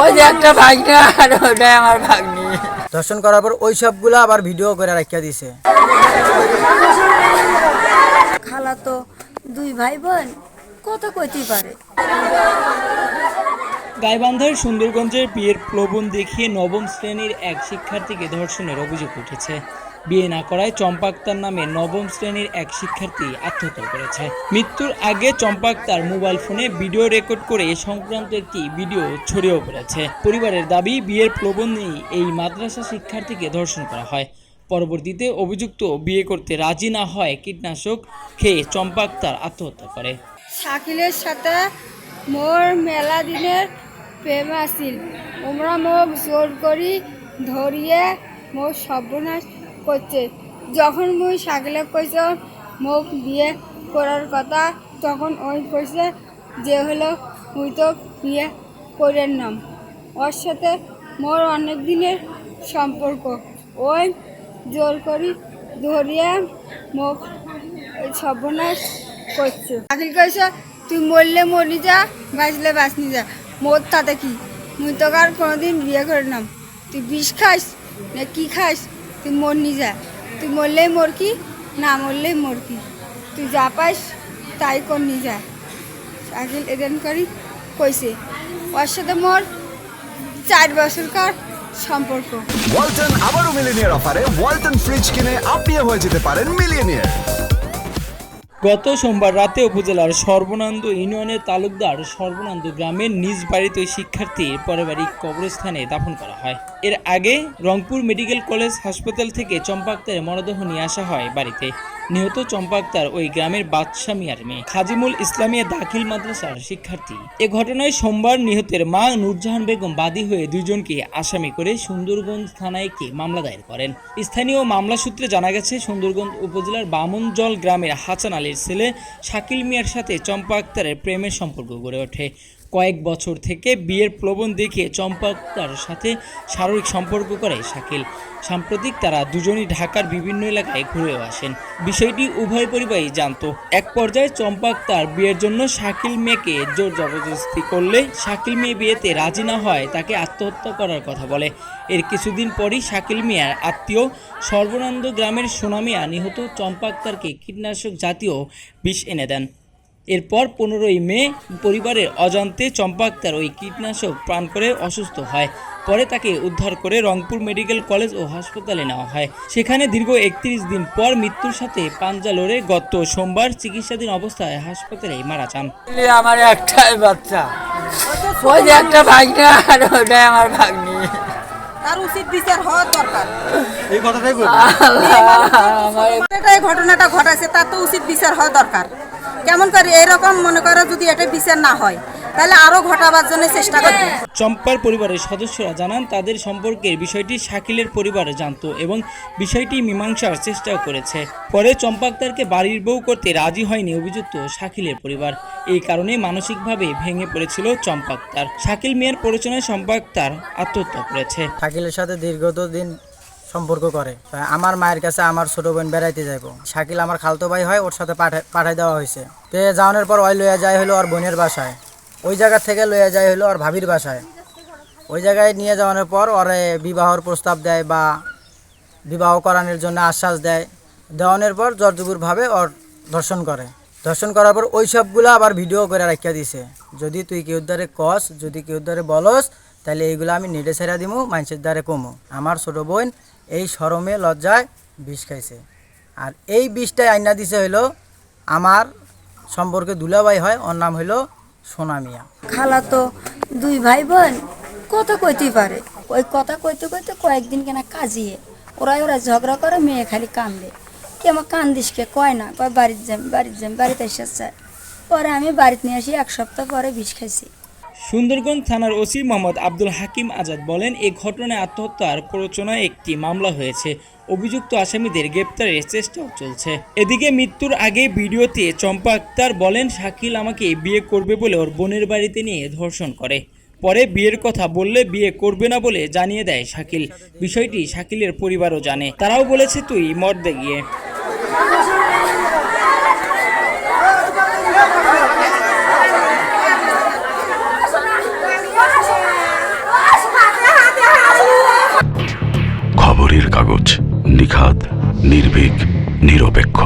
ওই যে একটা ভাগনা আর ওটাই আমার ভাগ্নি। দর্শন করার পর ওই সবগুলো আবার ভিডিও করে রাখিয়া দিছে। খালা তো দুই ভাই বোন কত কইতেই পারে। গাইবান্ধার সুন্দরগঞ্জের বিয়ের প্রবণ দেখিয়ে নবম শ্রেণির এক শিক্ষার্থীকে ধর্ষণের অভিযোগ উঠেছে। বিয়ে না করায় চম্পাক্তার নামে নবম শ্রেণির এক শিক্ষার্থী আত্মহত্যা করেছে। মৃত্যুর আগে চম্পাক্তার মোবাইল ফোনে ভিডিও রেকর্ড করে এ সংক্রান্ত একটি ভিডিও ছড়িয়েও পড়েছে। পরিবারের দাবি, বিয়ের প্রবণ নিয়েই এই মাদ্রাসা শিক্ষার্থীকে ধর্ষণ করা হয়। পরবর্তীতে অভিযুক্ত বিয়ে করতে রাজি না হয় কীটনাশক, খেয়ে চম্পাক্তার আত্মহত্যা করে। শাকিলের সাথে মোর মেলা দিনের প্রেম আছিল। ওমরা মোক জোর করি ধরিয়ে মোর সর্বনাশ করছে যখন মুই শাকিলে কইস মোক বিয়ে করার কথা, তখন ওই কইছে যে হলো মুই তো বিয়ে করেন নাম। ওর সাথে মোর অনেক দিনের সম্পর্ক ওই জোর করি ধরিয়ে মোক সর্বনাশ করছে আখিল কইছে তুই মরলে মরি যা বাঁচলে বাঁচনি যা। মোর তাতে কি? মুই তো আর কোনোদিন বিয়ে করে নাম। তুই বিষ খাস না কি খাস তুই মরনি যা তুই মরলেই মর কি? না মরলেই মর কি? তুই যা পাস তাই করনি যা আখিল এদেন করি, কইছে, ওর সাথে মোর চার বছরকার সম্পর্ক। ওয়ালটন আবারও মিলিনিয়ার অফারে ওয়ালটন ফ্রিজ কিনে আপনিও হয়ে যেতে পারেন মিলিয়নিয়ার। গত সোমবার রাতে উপজেলার সর্বনন্দ ইউনিয়নের তালুকদার সর্বনন্দ গ্রামের নিজ বাড়িতে শিক্ষার্থীর পারিবারিক কবরস্থানে দাফন করা হয়। এর আগে রংপুর মেডিকেল কলেজ হাসপাতাল থেকে চম্পাক্তারে মরদেহ নিয়ে আসা হয় বাড়িতে। নিহত চম্পা আক্তার ওই গ্রামের বাদশা মিয়ার মেয়ে। খাজিমুল ইসলামিয়া দাখিল মাদ্রাসার শিক্ষার্থী। এ ঘটনায় সোমবার নিহতের মা নূরজাহান বেগম বাদী হয়ে দুইজনকে আসামি করে সুন্দরগঞ্জ থানায় একটি মামলা দায়ের করেন। স্থানীয় মামলা সূত্রে জানা গেছে, সুন্দরগঞ্জ উপজেলার বামনজল গ্রামের হাসান আলীর ছেলে শাকিল মিয়ার সাথে চম্পা আক্তারের প্রেমের সম্পর্ক গড়ে ওঠে। কয়েক বছর থেকে বিয়ের প্রবণ দেখিয়ে চম্পা আক্তার সাথে শারীরিক সম্পর্ক করে শাকিল। সাম্প্রতিক তারা দুজনই ঢাকার বিভিন্ন এলাকায় ঘুরেও আসেন। বিষয়টি উভয় পরিবারই জানত। এক পর্যায়ে চম্পা আক্তার বিয়ের জন্য শাকিল মেয়েকে জোর জবরদস্তি করলে শাকিল মেয়ে বিয়েতে রাজি না হয়, তাকে আত্মহত্যা করার কথা বলে। এর কিছুদিন পরই শাকিল মিয়ার আত্মীয় সর্বনন্দ গ্রামের সোনামিয়া নিহত চম্পা আক্তারকে কীটনাশক জাতীয় বিষ এনে দেন। এরপর পনেরোই মে পরিবারের অজান্তে চম্পা আক্তার ওই কীটনাশক প্রাণ করে অসুস্থ হয়। পরে তাকে উদ্ধার করে রংপুর মেডিকেল কলেজ ও হাসপাতালে নেওয়া হয়। সেখানে দীর্ঘ একত্রিশ দিন পর মৃত্যুর সাথে পাঞ্জা লড়ে গত সোমবার চিকিৎসাধীন অবস্থায় হাসপাতালে মারা যান। আমার একটাই বাচ্চা। ওই যে একটা ভাগনা আর ওটাই আমার ভাগ্নি। তার উচিত বিচার হওয়া দরকার। এই ঘটনাটা ঘটাছে তার তো উচিত বিচার হওয়া দরকার। কেমন করে এরকম মনে করো যদি এটা বিচার না হয় তাহলে আরও ঘটাবার জন্য চেষ্টা করবে। চম্পার পরিবারের সদস্যরা জানান তাদের সম্পর্কের বিষয়টি শাকিলের পরিবারে জানতো এবং বিষয়টি মীমাংসার চেষ্টাও করেছে। পরে চম্পা আক্তারকে বাড়ির বউ করতে রাজি হয়নি অভিযুক্ত শাকিলের পরিবার। এই কারণে মানসিকভাবে ভেঙে পড়েছিল চম্পা আক্তার। শাকিল মিয়ার প্ররোচনায় চম্পা আক্তার আত্মহত্যা করেছে। শাকিলের সাথে দীর্ঘত দিন সম্পর্ক করে। আমার মায়ের কাছে আমার ছোট বোন বেড়াইতে যাইব। শাকিল আমার খালতো ভাই হয়, ওর সাথে পাঠাই দেওয়া হয়েছে। তে যাওয়ানোর পর ওই লইয়া যায় হলো ওর বোনের বাসায়। ওই জায়গা থেকে লইয়া যায় হলো ওর ভাবির বাসায়। ওই জায়গায় নিয়ে যাওয়ানোর পর ওরে বিবাহর প্রস্তাব দেয় বা বিবাহ করানোর জন্য আশ্বাস দেয়। দেওয়ানোর পর জর্জবুরভাবে ওর ধর্ষণ করে। ধর্ষণ করার পর ওই সবগুলো আবার ভিডিও করে রাখিয়া দিছে। যদি তুই কেউ দ্বারে কস, যদি কেউ দ্বারে বলস তাহলে এইগুলো আমি নেটে ছেড়া দিমু, মানুষের দ্বারে কমু। আমার ছোট বোন এই শরমে লজ্জায় বিষ খাইছে। আর এই বিষটাই আইনা দিছে হইল আমার সম্পর্কে দুলাভাই হয়, ওর নাম হইল সোনা মিয়া। খালা তো দুই ভাই বোন কত কইতেই পারে। ওই কথা কইতে কইতে কয়েকদিন কেনা কাজিয়ে, ওরাই ওরা ঝগড়া করে, মেয়ে খালি কান্দে। কি আমার কান্দিস কে কয় না, কয় বাড়িতে যাম বাড়িতে যাম, বাড়িতে এসেছে। পরে আমি বাড়িতে নিয়ে আসি, এক সপ্তাহ পরে বিষ খাইছি। সুন্দরগঞ্জ থানার ওসি মোহাম্মদ আব্দুল হাকিম আজাদ বলেন, এ ঘটনায় আত্মহত্যার প্ররোচনায় একটি মামলা হয়েছে। অভিযুক্ত আসামিদের গ্রেপ্তারের চেষ্টাও চলছে। এদিকে মৃত্যুর আগে ভিডিওতে চম্পা আক্তার বলেন, শাকিল আমাকে বিয়ে করবে বলে ওর বোনের বাড়িতে নিয়ে ধর্ষণ করে। পরে বিয়ের কথা বললে বিয়ে করবে না বলে জানিয়ে দেয় শাকিল। বিষয়টি শাকিলের পরিবারও জানে। তারাও বলেছে, তুই মর্দে গিয়ে নির্ভীক নিরপেক্ষ।